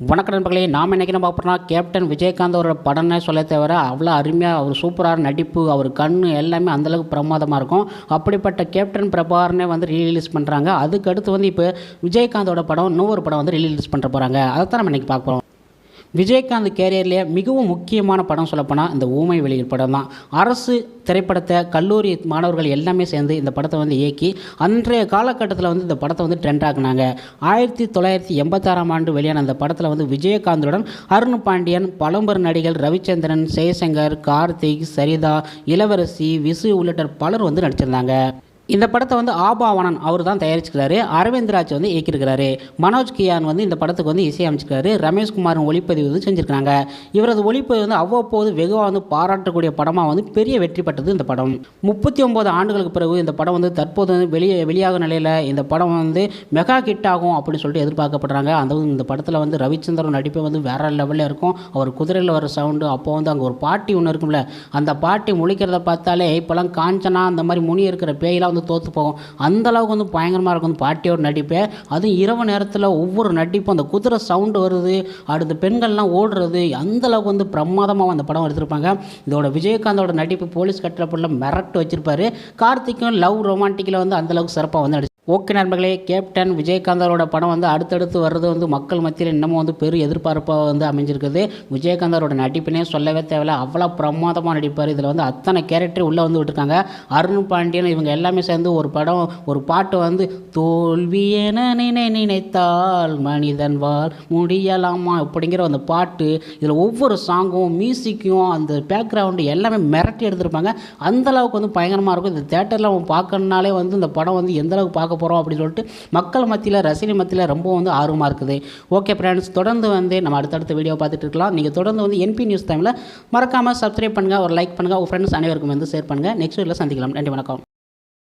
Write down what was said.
வணக்க நண்பர்களே நாம் இன்றைக்கி நம்ம பார்ப்போம்னா கேப்டன் விஜயகாந்த் அவரோட படம்னே சொல்ல தவிர அவ்வளோ அருமையாக அவர் சூப்பரான நடிப்பு அவர் கண் எல்லாமே அந்தளவுக்கு பிரமாதமாக இருக்கும். அப்படிப்பட்ட கேப்டன் பிரபாகரனே வந்து ரீலீஸ் பண்ணுறாங்க அதுக்கடுத்து வந்து இப்போ விஜயகாந்தோட படம் இன்னொரு படம் வந்து ரீலீஸ் பண்ணுற போகிறாங்க அதை தான் நம்ம இன்றைக்கி பார்க்க போகிறோம் விஜயகாந்த் கேரியர்லேயே மிகவும் முக்கியமான படம் சொல்லப்போனால் இந்த ஊமை வெளியில் படம் தான். அரசு திரைப்படத்தை கல்லூரி மாணவர்கள் எல்லாமே சேர்ந்து இந்த படத்தை வந்து இயக்கி அன்றைய காலகட்டத்தில் வந்து இந்த படத்தை வந்து ட்ரெண்ட் ஆக்குனாங்க. ஆயிரத்தி தொள்ளாயிரத்தி எண்பத்தாறாம் ஆண்டு வெளியான அந்த படத்தில் வந்து விஜயகாந்துடன் அருண் பாண்டியன் பழம்பெரு நடிகர் ரவிச்சந்திரன் ஜெயசங்கர் கார்த்திக் சரிதா இளவரசி விசு உள்ளிட்ட பலர் வந்து நடிச்சிருந்தாங்க. இந்த படத்தை வந்து ஆபாவனன் அவர் தான் தயாரிச்சிருக்காரு அரவிந்த்ராஜ் வந்து இயக்கியிருக்கிறாரு. மனோஜ் கியான் வந்து இந்த படத்துக்கு வந்து இசையமைச்சிருக்காரு. ரமேஷ்குமாரின் ஒளிப்பதிவு வந்து செஞ்சுருக்காங்க இவரது ஒளிப்பதிவு வந்து அவ்வப்போது வெகுவாக வந்து பாராட்டக்கூடிய படமாக வந்து பெரிய வெற்றி பெற்றது இந்த படம். முப்பத்தி ஒம்பது ஆண்டுகளுக்கு பிறகு இந்த படம் வந்து தற்போது வந்து வெளியே வெளியாகும் நிலையில் இந்த படம் வந்து மெகா ஹிட் ஆகும் அப்படின்னு சொல்லிட்டு எதிர்பார்க்கப்படுறாங்க. அந்த இந்த படத்தில் வந்து ரவிச்சந்திரன் நடிப்பை வந்து வேற லெவலில் இருக்கும். அவர் குதிரையில் வர சவுண்டு அப்போ வந்து அங்கே ஒரு பாட்டி ஒன்று இருக்கும்ல அந்த பாட்டி முழிக்கிறத பார்த்தாலே இப்போலாம் காஞ்சனா அந்த மாதிரி முனி இருக்கிற பேயெல்லாம் வந்து தோற்று போகும். அந்தளவுக்கு வந்து பயங்கரமாக இருக்கும். அந்த பாட்டியோட நடிப்பே. அதுவும் இரவு நேரத்தில் ஒவ்வொரு நடிப்பும் அந்த குதிரை சவுண்டு வருது. அடுத்த பெண்கள்லாம் ஓடுறது. அந்தளவுக்கு வந்து பிரமாதமாக அந்த படம் எடுத்திருப்பாங்க. இதோட விஜயகாந்தோட நடிப்பு போலீஸ் கட்டளப்புள்ள மிரட்டு வச்சிருப்பாரு. கார்த்திக்கும் லவ் ரொமான்டிக்கில் வந்து அந்த அளவுக்கு சிறப்பாக வந்து நடிச்சு ஓகே நண்பர்களே கேப்டன் விஜயகாந்தாரோட படம் வந்து அடுத்தடுத்து வர்றது வந்து மக்கள் மத்தியில் இன்னமும் வந்து பெரும் எதிர்பார்ப்பாக வந்து அமைஞ்சிருக்குது. விஜயகாந்தரோட நடிப்பினே சொல்லவே தேவையில்ல. அவ்வளோ பிரமாதமாக நடிப்பார். இதில் வந்து அத்தனை கேரக்டர் உள்ளே வந்து விட்டுருக்காங்க. அருண் பாண்டியன் இவங்க எல்லாமே சேர்ந்து ஒரு படம் ஒரு பாட்டு வந்து தோல்வி என நினை நினைத்தால் மனிதன் வாழ் முடியலாமா? அப்படிங்கிற அந்த பாட்டு இதில் ஒவ்வொரு சாங்கும் மியூசிக்கும் அந்த பேக்ரவுண்டு எல்லாமே மிரட்டி எடுத்திருப்பாங்க. அந்தளவுக்கு வந்து பயங்கரமாக இருக்கும். இந்த தேட்டரில் அவன் பார்க்கணுனாலே வந்து இந்த படம் வந்து எந்தளவுக்கு பார்க்க பார்க்க போகிறோம் அப்படின்னு சொல்லிட்டு மக்கள் மத்தியில் ரசிகர் மத்தியில் ரொம்ப வந்து ஆர்வமாக இருக்குது. ஓகே ஃப்ரெண்ட்ஸ் தொடர்ந்து வந்து நம்ம அடுத்தடுத்த வீடியோ பார்த்துட்டு இருக்கலாம். நீங்கள் தொடர்ந்து வந்து என்பி நியூஸ் டைமில் மறக்காமல் சப்ஸ்கிரைப் பண்ணுங்கள் ஒரு லைக் பண்ணுங்கள் உங்கள் ஃப்ரெண்ட்ஸ் அனைவருக்கும் வந்து ஷேர் பண்ணுங்கள் நெக்ஸ்ட் வீடியோவில் சந்திக்கலாம். நன்றி வணக்கம்.